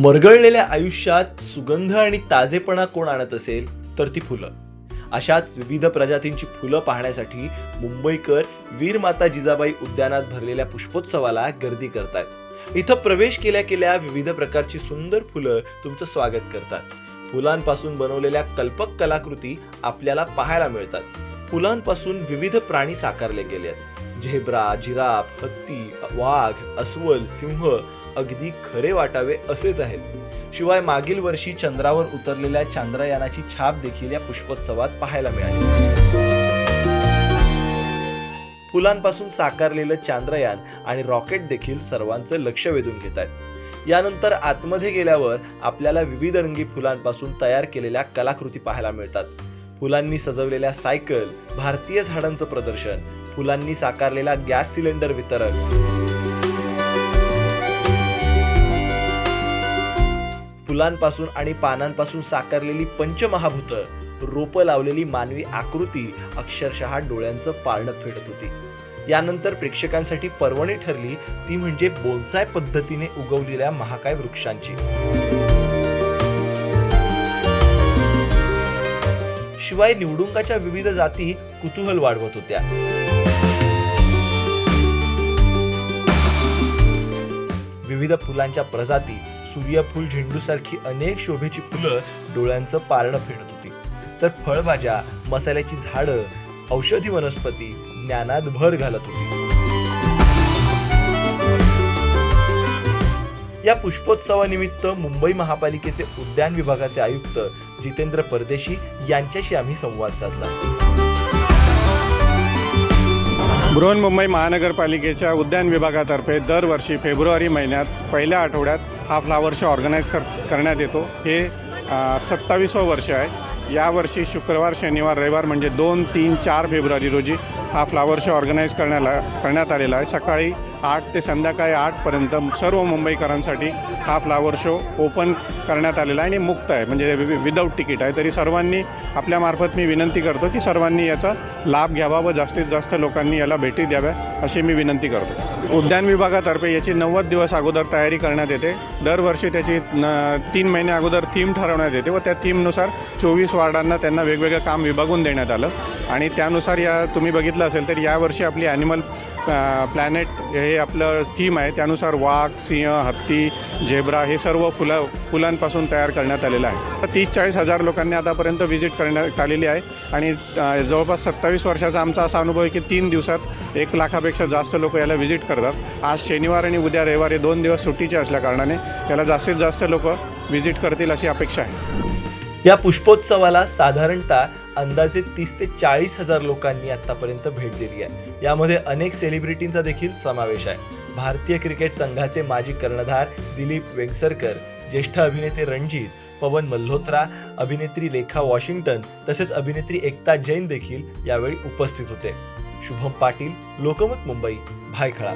मरगळलेल्या आयुष्यात सुगंध आणि ताजेपणा कोण आणत असेल तर ती फुलं. अशाच विविध प्रजातींची फुलं पाहण्यासाठी मुंबईकर वीरमाता जिजाबाई उद्यानात भरलेल्या पुष्पोत्सवाला गर्दी करतात. इथं प्रवेश केल्या केल्या विविध प्रकारची सुंदर फुलं तुमचं स्वागत करतात. फुलांपासून बनवलेल्या कल्पक कलाकृती आपल्याला पाहायला मिळतात. फुलांपासून विविध प्राणी साकारले गेले आहेत झेब्रा जिराफ हत्ती वाघ अस्वल सिंह अगदी खरे वाटावे असेच आहेत. शिवाय मागील वर्षी चंद्रावर उतरलेल्या चांद्रयानाची छाप देखील या पुष्पोत्सवात पाहायला मिळाली. फुलांपासून साकारलेलं चांद्रयान आणि रॉकेट देखील सर्वांचं लक्ष वेधून घेत आहेत. यानंतर आतमध्ये गेल्यावर आपल्याला विविध रंगी फुलांपासून तयार केलेल्या कलाकृती पाहायला मिळतात. फुलांनी सजवलेल्या सायकल भारतीय झाडांचं प्रदर्शन फुलांनी साकारलेला गॅस सिलेंडर वितरण. फुलांपासून आणि पानांपासून साकारलेली पंचमहाभूत. रोपं लावलेली मानवी आकृती अक्षरशः डोळ्यांचं पारणं फेडत होती. यानंतर प्रेक्षकांसाठी पर्वणी ठरली ती म्हणजे बोलसाय पद्धतीने उगवलेल्या महाकाय वृक्षांची. शिवाय निवडुंगाच्या विविध जाती कुतूहल वाढवत होत्या. विविध फुलांच्या प्रजाती सूर्यफूल झेंडूसारखी अनेक शोभेची फुलं डोळ्यांचं पारणं फेडत होती. तर फळभाज्या मसाल्याची झाडं औषधी वनस्पती ज्ञानात भर घालत होती. या पुष्पोत्सवानिमित्त मुंबई महापालिकेचे उद्यान विभागाचे आयुक्त जितेंद्र परदेशी यांच्याशी आम्ही संवाद साधला. बृहन्मुंबई महानगरपालिकेच्या उद्यान विभागातर्फे दरवर्षी फेब्रुवारी महिन्यात पहिल्या आठवड्यात हा फ्लावर शो ऑर्गनाईज कर करण्यात येतो. हे सत्तावीसवं वर्ष आहे. यावर्षी शुक्रवार शनिवार रविवार म्हणजे दोन तीन चार फेब्रुवारी रोजी हा फ्लावर शो ऑर्गनाईज करण्याला करण्यात आलेला आहे. सकाळी आठ ते संध्याकाळी आठपर्यंत सर्व मुंबईकरांसाठी हा फ्लावर शो ओपन करण्यात आलेला आहे आणि मुक्त आहे. म्हणजे विदाऊट तिकीट आहे. तरी सर्वांनी आपल्यामार्फत मी विनंती करतो की सर्वांनी याचा लाभ घ्यावा व जास्तीत जास्त लोकांनी याला भेटी द्याव्या अशी मी विनंती करतो. उद्यान विभागातर्फे याची नव्वद दिवस अगोदर तयारी करण्यात येते. दरवर्षी त्याची न तीन महिने अगोदर थीम ठरवण्यात येते व त्या थीमनुसार चोवीस वार्डांना त्यांना वेगवेगळं काम विभागून देण्यात आलं. आणि त्यानुसार या तुम्ही बघितलं असेल तर यावर्षी आपली ॲनिमल प्लॅनेट हे आपलं थीम आहे. त्यानुसार वाघ सिंह हत्ती झेब्रा हे सर्व फुलं फुलांपासून तयार करण्यात आलेलं आहे. तीस चाळीस हजार लोकांनी आतापर्यंत व्हिजिट करण्यात आलेली आहे. आणि जवळपास सत्तावीस वर्षाचा आमचा असा अनुभव आहे की तीन दिवसात एक लाखापेक्षा जास्त लोक याला व्हिजिट करतात. आज शनिवार आणि उद्या रविवार हे दोन दिवस सुट्टीचे असल्याकारणाने याला जास्तीत जास्त लोक व्हिजिट करतील अशी अपेक्षा आहे. या पुष्पोत्सवाला साधारणतः अंदाजे तीस ते चाळीस हजार लोकांनी आतापर्यंत भेट दिली आहे. यामध्ये अनेक सेलिब्रिटींचा देखील समावेश आहे. भारतीय क्रिकेट संघाचे माजी कर्णधार दिलीप वेंगसरकर ज्येष्ठ अभिनेते रणजित पवन मल्होत्रा अभिनेत्री लेखा वॉशिंग्टन तसेच अभिनेत्री एकता जैन देखील यावेळी उपस्थित होते. शुभम पाटील लोकमत मुंबई भायखळा.